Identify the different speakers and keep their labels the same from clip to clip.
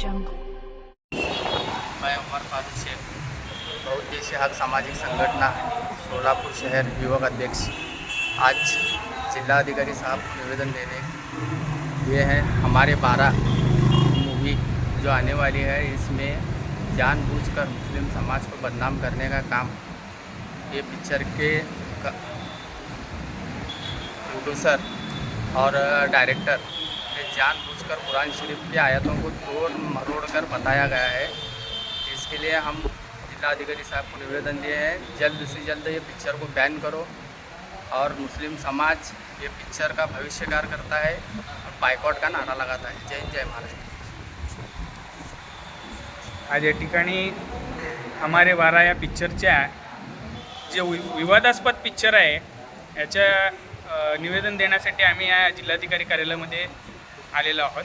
Speaker 1: जंगल मैं उमर फारूक शेख बहुउद्देशीय हक सामाजिक संघटना सोलापुर शहर युवक अध्यक्ष। आज जिलाधिकारी साहब को निवेदन देने। ये है हमारे बारह मूवी जो आने वाली है। इसमें जानबूझकर मुस्लिम समाज को बदनाम करने का काम। ये पिक्चर के प्रोड्यूसर और डायरेक्टर ने जानबूझकर कुरान शरीफ की आयतों को तोड़ मरोड़ कर बताया गया है। इसके लिए हम जिलाधिकारी साहब को निवेदन दिए हैं जल्द से जल्द ये पिक्चर को बैन करो और मुस्लिम समाज ये पिक्चर का भविष्यकार करता है और बायकॉट का नारा लगाता है। जय जय महाराष्ट्र।
Speaker 2: आज या ठिकाणी हमारे वारा या पिक्चरच्या जे वि विवादास्पद पिक्चर आहे याच्या निवेदन देण्यासाठी आम्ही या जिल्हाधिकारी कार्यालयामध्ये आलेलो आहोत.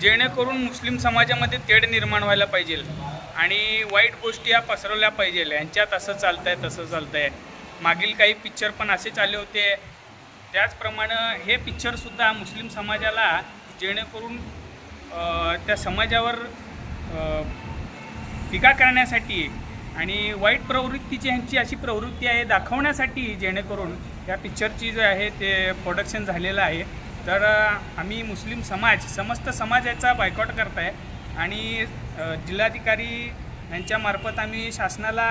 Speaker 2: जेणेकरून मुस्लिम समाजामध्ये तेढ निर्माण व्हायला पाहिजे आणि वाईट गोष्टी या पसरवल्या पाहिजे. यांच्यात असं चालतं आहे तसं चालतं आहे मागील काही पिक्चर पण असे आले होते. त्याचप्रमाणे हे पिक्चरसुद्धा मुस्लिम समाजाला जेणेकरून त्या समाजावर टीका करण्यासाठी आणि वाईट प्रवृत्तीची ह्यांची अशी प्रवृत्ती आहे दाखवण्यासाठी जेणेकरून या पिक्चरची जे आहे ते प्रोडक्शन झालेलं आहे. तर आम्ही मुस्लिम समाज समस्त समाजाचा बायकॉट करत आहे आणि जिल्हाधिकारी यांच्यामार्फत आम्ही शासनाला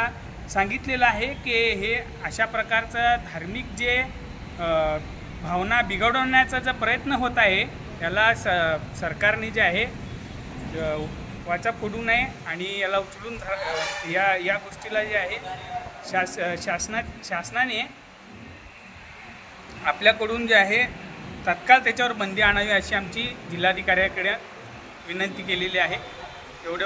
Speaker 2: सांगितलेलं आहे की हे अशा प्रकारचं धार्मिक जे भावना बिघडवण्याचा जो प्रयत्न होत आहे याला स सरकारने जे आहे वाचा फोडू नये आणि याला उचलून ध- या या गोष्टीला जे आहे शास शासना शासनाने आपल्याकडून जे आहे तत्काळ त्याच्यावर बंदी आणावी अशी आमची जिल्हाधिकाऱ्याकडे विनंती केलेली आहे. एवढे